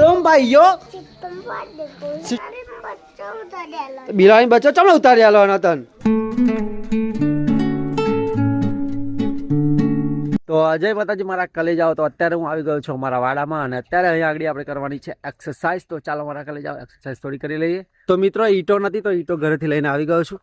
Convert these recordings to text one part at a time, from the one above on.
રોમ યો બિલાડી બચ્ચો ચમ ઉતારી આલવાના તન? તો અજય માતાજી, મારા કલેજાઓ, તો અત્યારે હું આવી ગયો છું મારા વાડામાં અને અત્યારે અહીંયા આગળ આપણે કરવાની છે એક્સરસાઇઝ તો ચાલો મારા કલેજાઓ એક્સરસાઇઝ થોડી કરી લઈએ. તો મિત્રો, ઈટો નથી, તો ઈટો ઘરેથી લઈને આવી ગયો છું.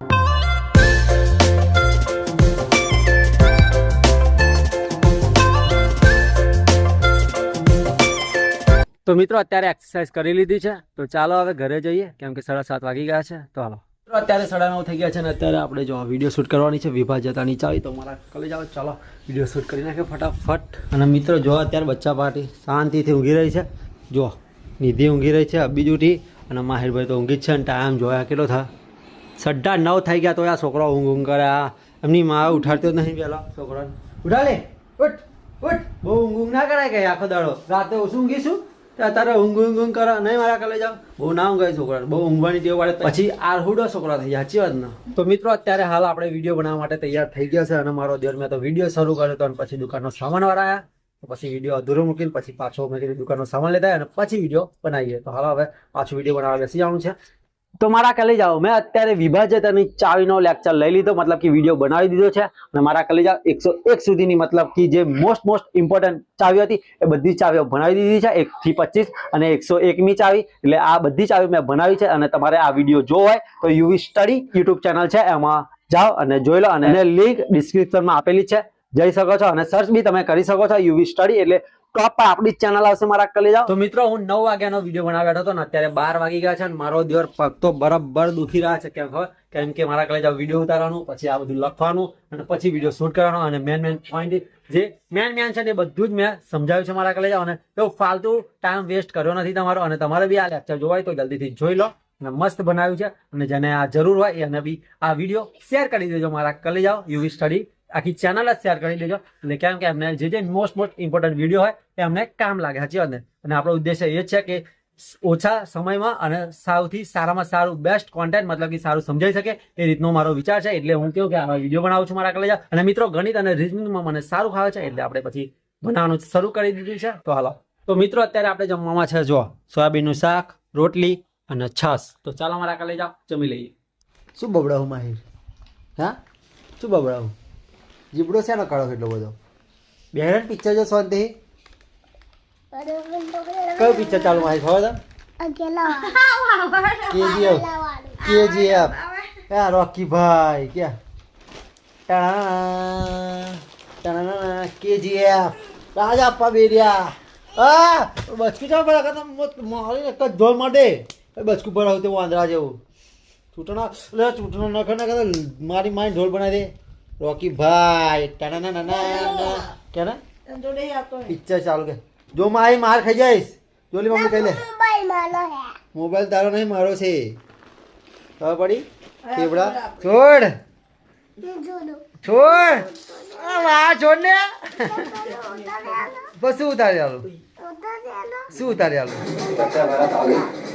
તો મિત્રો, અત્યારે એક્સરસાઇઝ કરી લીધી છે. તો ચાલો હવે ઘરે જઈએ. કેમ કે સાડા સાત વાગી ગયા છે. તો હાલો. મિત્રો, અત્યારે સાડા નવ થઈ ગયા છે અને અત્યારે આપણે જો વીડિયો શૂટ કરવાની છે. વિભા જતા નીચે આવી. તો મારા કલે જાઓ. ચાલો વીડિયો શૂટ કરી નાખે ફટાફટ. અને મિત્રો, જો અત્યારે બચ્ચા પાર્ટી શાંતિથી ઊંઘી રહી છે. જો, નિધિ ઊંઘી રહી છે, અબી જૂઠી અને માહિરભાઈ તો ઊંઘી જ છે અને ટાઈમ જોયા કેટલો થાય સડ્ડા નવ થઈ ગયા તો આ છોકરો ઊંઘ ઊંઘ કરે. આ એમની મા ઉઠાડતો નહીં પહેલાં છોકરાને. ઉઠાડે ઉઠ ઉઠ. બહુ ઊંઘ ઊંઘ ના કરાય કે આખો દાડો. રાતે ઓછું ઊંઘીશું? તો તારે ઊંઘ ઊંઘ ઊંઘ કરે, નહીં મારા કાલે જાવ બહુ ના ઊંઘાય છોકરા બહુ ઊંઘવાની ટેવ પડે પછી આરહુડો છોકરા થઈ સાચી વાત ને? તો મિત્રો, અત્યારે હાલ આપણે વીડિયો બનાવવા માટે તૈયાર થઈ ગયા છે અને મારો દેર મેં તો વીડિયો શરૂ કર્યો તો અને પછી દુકાનનો સામાન વાળા આવ્યા તો પછી વીડિયો અધૂરો મૂકીને પછી પાછો મેં કીધું દુકાનનો સામાન લેતા અને પછી વીડિયો બનાવીએ. તો હાલ હવે પાછો વીડિયો બનાવવા બેસી જવાનું છે. તો મારા કલી જાઓ. મેં અત્યારે વિભાજ્યતાની ચાવીનો લેક્ચર લઈ લીધો, મતલબ કે વીડિયો બનાવી દીધો છે. અને મારા કલે જાઓ, એકસો એક સુધીની મતલબ કે જે મોસ્ટ મોસ્ટ ઇમ્પોર્ટન્ટ ચાવી હતી, એ બધી ચાવીઓ બનાવી દીધી છે એકથી પચીસ અને એકસો એકમી ચાવી. એટલે આ બધી ચાવી મેં બનાવી છે અને તમારે આ વીડિયો જોવો હોય તો યુવી સ્ટડી યુટ્યુબ ચેનલ છે, એમાં જાઓ અને જોઈ લો. અને લિંક ડિસ્ક્રિપ્શનમાં આપેલી છે. જઈ શકો છો અને સર્ચ બી તમે કરી શકો છો યુવી સ્ટડી. એટલે પર આપણી ચેનલ આવશે, મારા કલે જાઓ. તો મિત્રો, હું નવ વાગ્યાનો વીડિયો બનાવ્યો હતો અત્યારે બાર વાગી ગયા છે મારો દિવસ પગ તો બરાબર દુખી રહ્યા છે, કેમ ખબર? કેમ કે મારા કલે જાઓ વીડિયો ઉતારવાનું, પછી આ બધું લખવાનું અને પછી વીડિયો શૂટ કરવાનો અને મેન મેન પોઈન્ટ જે મેન મેન છે એ બધું જ મેં સમજાવ્યું છે મારા કલે જાઓ અને એવું ફાલતુ ટાઈમ વેસ્ટ કર્યો નથી તમારો અને તમારે બી આ લેક્ચર જોવાય તો જલ્દીથી જોઈ લો અને મસ્ત બનાવ્યું છે અને જેને આ જરૂર હોય એને બી આ વીડિયો શેર કરી દેજો મારા કલે જાઓ યુવી સ્ટડી આખી ચેનલ જ શેર કરી દેજો એટલે કેમ કે એમને જે જે મોસ્ટ મોસ્ટ ઇમ્પોર્ટન્ટ વીડિયો હોય, એ અમને કામ લાગે, સાચી વાત અને આપણો ઉદ્દેશ્ય એ છે કે ઓછા સમયમાં અને સૌથી સારામાં સારું બેસ્ટ કોન્ટેન્ટ મતલબ કે સારું સમજાઈ શકે, એ રીતનો મારો વિચાર છે. એટલે હું કહું કે આવા વીડિયો બનાવું છું મારા કલેજા. અને મિત્રો, ગણિત અને રિઝનિંગમાં મને સારું ફાવે છે, એટલે આપણે પછી બનાવવાનું શરૂ કરી દીધું છે. તો હાલો. તો મિત્રો, અત્યારે આપણે જમવામાં છે જો સોયાબીનનું શાક, રોટલી અને છાશ. તો ચાલો મારા કલેજા, જમી લઈએ. શું બબડાવું, માહિર? હા? શું બબડાવું? જીબડો શેનો કાળો એટલો બધો? બેહરણ? પિક્ચર જો શાંતિ કયું પિક્ચર ચાલુ મારી ખબર કેજીએફ. કેજીએફ. હા રોકી ભાઈ ક્યાં? કેજીએફ. રાજા આપવા બેરિયા હા બચકું ચાલ પર મારી એક જ ઢોલ માટે. બચકું પર આવતે વાંદરા જેવું. ચૂંટણા ચૂંટણા નખર ના કરતા મારી મારી ઢોલ બનાવી દે. રોકી ભાઈ ટાણા ના ના કે ને પિક્ચર ચાલુ કે જો માં આવી માર ખાઈ જઈશ જોલી મમ્મી કહી લે મોબાઈલ તારો નહીં મારો છે ખબર પડી કેવડા છોડ છોડ આ છોડ ને બસ શું ઉતારી આલું શું ઉતારી આલું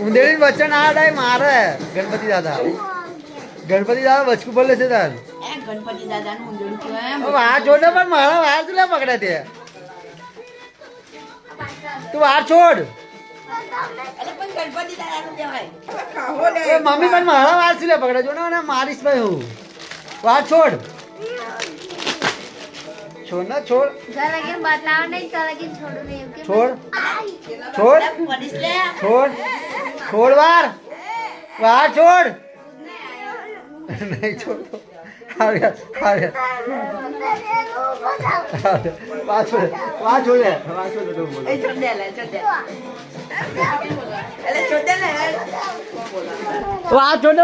ઉંદેડી વચ્ચે ના અડાય મારે ગણપતિ દાદા ગણપતિ દાદા બચકું બોલે છે તાર ગણપતિ દાદાનું ઊંધેડું કહેવાય. વાહ છોડ ને પણ મારા વાર શું લે પકડે તે તું વાર છોડ મમ્મી પણ મારા વાર શું લે પકડે જો ને મારીશ ભાઈ હું. વાર છોડ. છોડ ના છોડ. છોડું નહીં એમ કે છોડ. છોડ. છોડ. છોડ વાર વાર છોડ. નહીં છોડતો. હાર્યા હાર્યા વા છોડ વા છોડ લે. વા બોલ એ છોડ લે, છોડ દે. અલે છોડ વા છોડ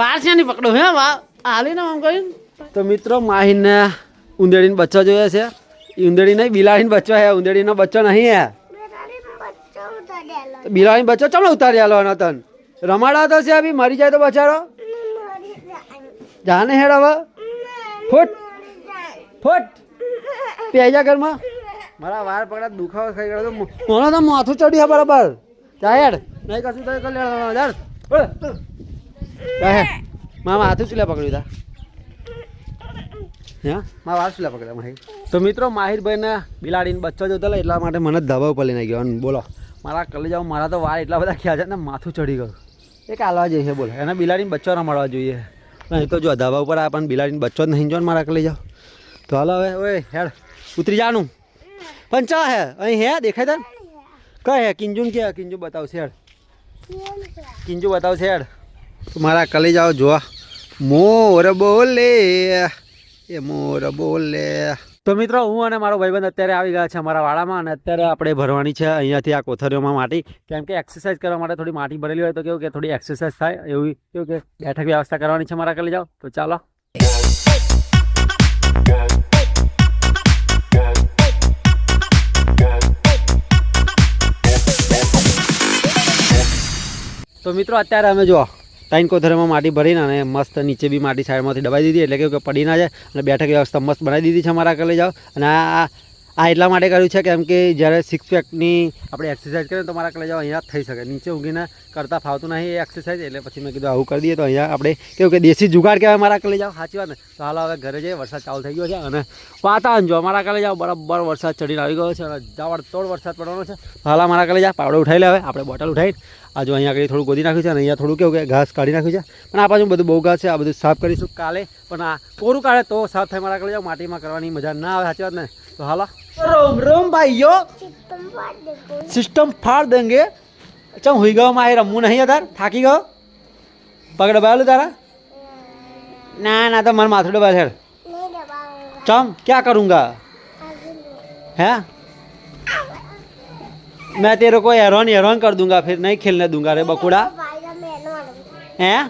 વાર છે નહીં પકડો. હે વા હાલી ને આમ કહ્યું તો મિત્રો માહીને ઉંદેડીને બચ્ચો જોઈએ છે. એ ઉંદેડી નહીં બિલાડીને બચ્ચો હે ઉંદેડીનો બચ્ચો નહીં હે. તો બચ્ચો ચમ ઉતારી આલો તન? રમાડા તો છે અભી. મરી જાય તો બચારો. જાને હેડ હવે? ફૂટ. ફૂટ. પેજા ઘરમાં. મારા વાર પકડા દુખાવો થઈ ગયો મોનો તો માથું ચડ્યું છે બરાબર. જા હેડ. નહીં કશું તો કર લેવા હેડ. જા હેડ. મારા માથું ચીલા પકડ્યું તા. હે? મારા વાર ચૂલા પકડ્યા માહિર તો મિત્રો માહિરભાઈને બિલાડીને બચ્ચો જોતો એટલા માટે મને ધાબા ઉપર લઈને ગયો અને બોલો મારા કલે જાઓ મારા તો વાર એટલા બધા ખ્યાલ છે ને માથું ચડી ગયું. એક હાલવા જઈએ બોલો. એને બિલાડીને બચ્ચો રમાડવા જોઈએ. નહીં, તો જો ધાબા ઉપર આ પણ બિલાડીને બચ્ચો જ નહીં, જો મારા લઈ જાઓ. તો હાલો હવે, ઓય, હેડ, ઉતરી જાનું પણ ચા હે, અહીં હે, દેખાય તને? કઈ હે, કિંજુન કે, કિંજુ બતાવશે, હેડ. કિંજુ બતાવશે, હેડ. તો મારા કલે જાઓ જોવા મોર બોલે, એ મોર બોલે. તો મિત્રો, હું અને મારો ભાઈબંધ અત્યારે આવી ગયા છે અમારા વાડામાં અને અત્યારે આપણે ભરવાની છે અહીંયાથી આ કોથળીઓમાં માટી. કેમ કે એક્સરસાઇઝ કરવા માટે થોડી માટી ભરેલી હોય તો કેવું કે થોડી એક્સરસાઇઝ થાય, એવી કેવું કે બેઠક વ્યવસ્થા કરવાની છે મારા કરી જાઓ, તો ચાલો. તો મિત્રો, અત્યારે અમે જો ત્રણ કોથળીમાં માટી ભરીને અને મસ્ત નીચે બી માટી સાઈડમાંથી દબાઈ દીધી, એટલે કે પડી ના જાય અને બેઠક વ્યવસ્થા મસ્ત બનાવી દીધી છે અમારા કલે જાઓ. અને આ આ એટલા માટે કર્યું છે કેમ કે જ્યારે સિક્સ પેકની આપણે એક્સરસાઇઝ કરીએ તો મારા કલેજા અહીંયા થઈ શકે. નીચે ઊંઘીને કરતાં ફાવતું નહીં એ એક્સરસાઇઝ એટલે પછી મેં કીધું આવું કરી દઈએ તો અહીંયા આપણે કેવું કે દેશી જુગાડ કહેવાય મારા કલેજાઓ. સાચી વાત ને? તો હાલ હવે ઘરે જઈએ, વરસાદ ચાલુ થઈ ગયો છે અને વાતાવરણ જો મારા કલેજાઓ બરાબર વરસાદ ચડીને આવી ગયો છે અને જવાડતોડ તોડ વરસાદ પડવાનો છે. હાલ મારા કલેજા, પાવડો ઉઠાવી લે હવે. આપણે બોટલ ઉઠાવીને આ અહીંયા આગળ થોડું ગોદી નાખ્યું છે અને અહીંયા થોડું કેવું કે ઘાસ કાઢી નાખ્યું છે. પણ આ પાછું બધું બહુ ઘાસ છે. આ બધું સાફ કરીશું કાલે. પણ આ કોરું કાઢે તો સાફ થાય મારા કલેજાઓ. માટીમાં કરવાની મજા ના આવે. સાચી વાત ને? तो हाला। रोम रोम भाइयो। सिस्टम फाड़ देंगे। अच्छा हुई गो माहिर मुँह नहीं अदर थाकी गो पकड़ बैल तारा। ना ना तो मन माथुड़े बैल है। चम क्या करूँगा? है? मैं तेरे को हैरान हैरान कर दूँगा फिर नहीं खेलने दूँगा रे बकुड़ा। हैं।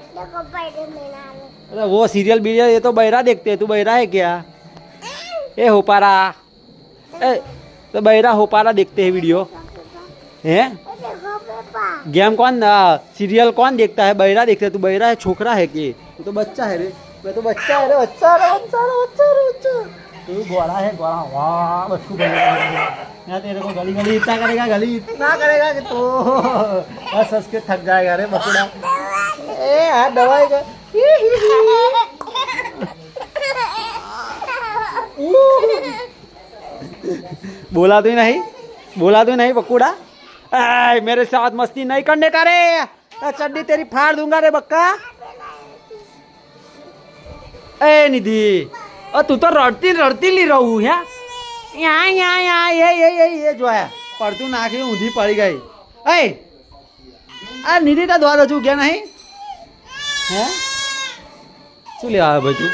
वो सीरियल बीरियल ये तो बहरा देखते है। तू बहरा है क्या? ए हो पारा। ए तो बहरा होपारा देखते हैं वीडियो हैं? गेम कौन सीरियल कौन देखता है? बहरा देखते है तू बहरा है छोकरा है कि? तू तो बच्चा है रे। मैं तो बच्चा है रे बच्चा रे बच्चा रे बच्चा रे बच्चा तू घोड़ा है घोड़ा। वाह बच्चू बनेगा मैं तेरे को गली गली इतना करेगा गली इतना करेगा कि तो बस हंस के थक जाएगा रे बकुड़ा। ए हाथ दवाई का बोला तू नहीं बोला तू नहीं बकुड़ा ऐ, मेरे साथ मस्ती नहीं करने का रे ए, चड्डी तेरी फाड़ दूंगा रे बक्का ए निधि अ तू तो रड़ती रड़ती ली रहू है यहाँ यहाँ यहाँ ये ये ये ये जो है પડતું નાખ્યું ઊંધી પડી ગઈ એ આ નિધિ તો દ્વારા હજુ ગયા નહીં હે શું લેવા આવે ભાઈ તું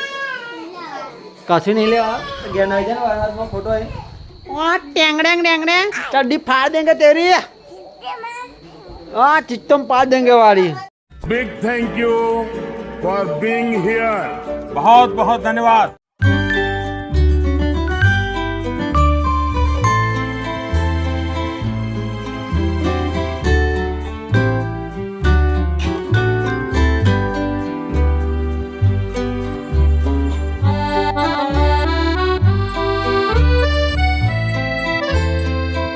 કશું નહીં લેવા ગયા નહીં છે ને વારનાથમાં ફોટો આવી चड्डी फाड़ देंगे तेरी। हाँ चिट्टम तो फाड़ देंगे वाली। Big thank you for being here बहुत बहुत धन्यवाद।